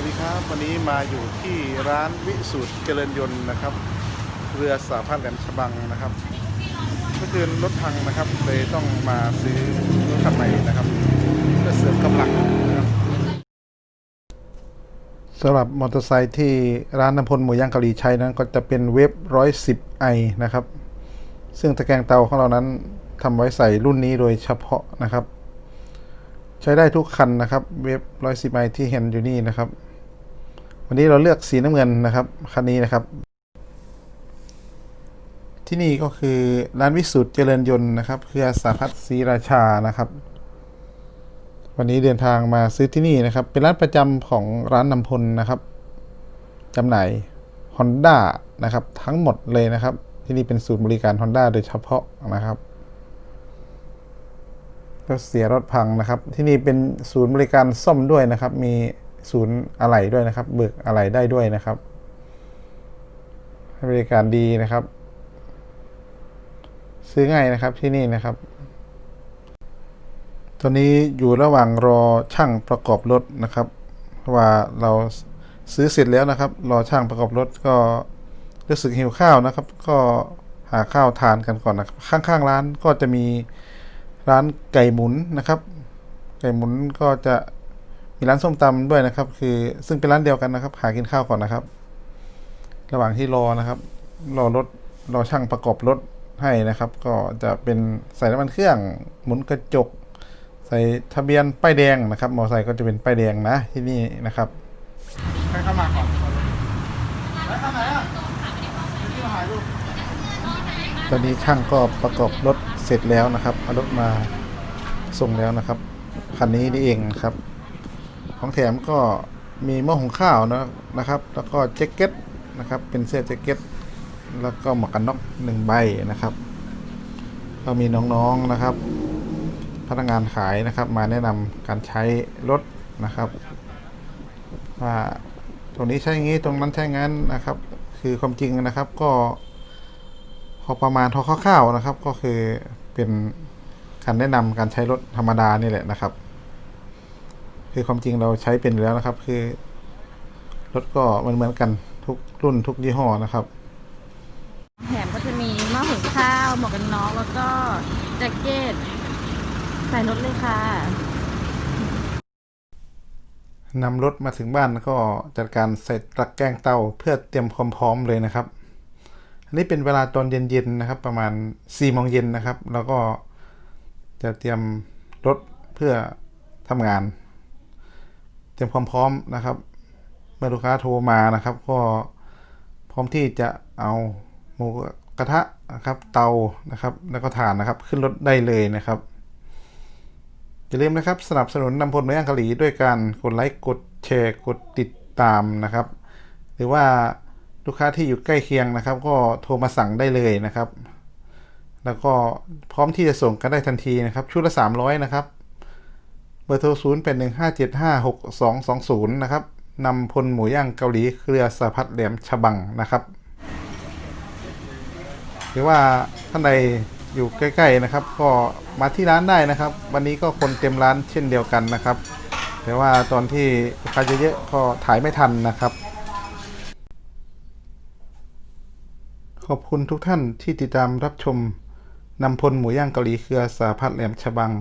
วัสดีครับ วันนี้มาอยู่ที่ร้านวิสุทธ์เจริญยนต์นะครับ เรือสาพัฒน์แหลมฉบังนะครับเมื่อคืนรถพังนะครับเลยต้องมาซื้อรถคันใหม่นะครับเพื่อเสริมกำลังนะครับสำหรับมอเตอร์ไซค์ที่ร้านน้ำพลหมูย่างเกาหลีใช้นั้นก็จะเป็นเวฟ110 i นะครับ ซึ่งตะแกรงเตาของเรานั้นทำไว้ใส่รุ่นนี้โดยเฉพาะนะครับใช้ได้ทุกคันนะครับ เวฟ110 i ที่เห็นอยู่นี่นะครับ วันนี้เราเลือกสีน้ำเงินนะครับคันนี้นะครับ ที่นี่ก็คือร้านวิสุทธ์เจริญยนต์นะครับเครือสาพัฒน์ศรีราชานะครับ วันนี้เดินทางมาซื้อที่นี่นะครับ เป็นร้านประจำของร้านนำพลนะครับจำหน่าย Honda นะครับ ทั้งหมดเลยนะครับ ที่นี่เป็นศูนย์บริการ Honda โดยเฉพาะนะครับรถเสียรถพังนะครับ ที่นี่เป็นศูนย์บริการซ่อมด้วยนะครับ มี ศูนย์อะไหล่ด้วยนะครับ เบิกอะไหล่ได้ด้วยนะครับให้บริการดีนะครับ ซื้อง่ายนะครับที่นี่นะครับ ตอนนี้อยู่ระหว่างรอช่างประกอบรถนะครับ ว่าเราซื้อเสร็จแล้วนะครับ รอช่างประกอบรถก็รู้สึกหิวข้าวนะครับ ก็หาข้าวทานกันก่อนนะครับ ข้างๆร้านก็จะมีร้านไก่หมุนนะครับ ไก่หมุนก็จะ มีร้านส้มตำด้วยนะครับ คือซึ่งเป็นร้านเดียวกันนะครับ หากินข้าวก่อนนะครับ ระหว่างที่รอนะครับ รอรถรอช่างประกอบรถให้นะครับ ก็จะเป็นใส่น้ำมันเครื่องหมุนกระจก ใส่ทะเบียนป้ายแดงนะครับ มอเตอร์ไซค์ก็จะเป็นป้ายแดงนะที่นี่นะครับใครเข้ามาก่อนแล้วข้างไหนอะที่มาหายรูปตอนนี้ช่างก็ประกอบรถเสร็จแล้วนะครับเอารถมาส่งแล้วนะครับคันนี้นี่เองครับ ของแถมก็มีหม้อหุงข้าวนะนะครับ แล้วก็แจ็คเก็ตนะครับเป็นเสื้อแจ็คเก็ตแล้วก็หมวกกันน็อกหนึ่งใบนะครับ ก็มีน้องๆนะครับ พนักงานขายนะครับ มาแนะนำการใช้รถนะครับว่าตรงนี้ใช่งี้ตรงนั้นใช้งั้นนะครับ คือความจริงนะครับก็พอประมาณพอคร่าวๆนะครับ ก็คือเป็นการแนะนำการใช้รถธรรมดานี่แหละนะครับ คือความจริงเราใช้เป็นอยู่แล้วนะครับ คือรถก็มันเหมือนกันทุกรุ่นทุกยี่ห้อนะครับแถมก็จะมีหม้อหุงข้าวหมวกกันน็อกแล้วก็แจ็คเก็ตใส่รถเลยค่ะนำรถมาถึงบ้านก็จัดการใส่ตะแกรงเตาเพื่อเตรียมความพร้อมเลยนะครับ อันนี้เป็นเวลาตอนเย็นๆนะครับ ประมาณ4ี่โมงเย็นนะครับ แล้วก็จะเตรียมรถเพื่อทำงานเตรียมความพร้อมนะครับเมื่อลูกค้าโทรมานะครับ ก็พร้อมที่จะเอาหมูกระทะนะครับ เตานะครับ แล้วก็ถ่านนะครับ ขึ้นรถได้เลยนะครับอย่าลืมนะครับ สนับสนุนนำพลเมืองกาหลีด้วยการกดไลค์กดแชร์กดติดตามนะครับ หรือว่าลูกค้าที่อยู่ใกล้เคียงนะครับ ก็โทรมาสั่งได้เลยนะครับ แล้วก็พร้อมที่จะส่งกันได้ทันทีนะครับ ชุดละ 300 นะครับ บอร์โทร 0 8 1 5 7 5 6 2 2 0 นะครับ นำพลหมูย่างเกาหลีเครือสะพัดแหลมฉบังนะครับ หรือว่าท่านใดอยู่ใกล้ ๆ นะครับ ก็มาที่ร้านได้นะครับ วันนี้ก็คนเต็มร้านเช่นเดียวกันนะครับ แต่ว่าตอนที่ลูกค้าเยอะๆก็ถ่ายไม่ทันนะครับ ขอบคุณทุกท่านที่ติดตามรับชมนำพลหมูย่างเกาหลีเครือสาพัดแหลมฉบัง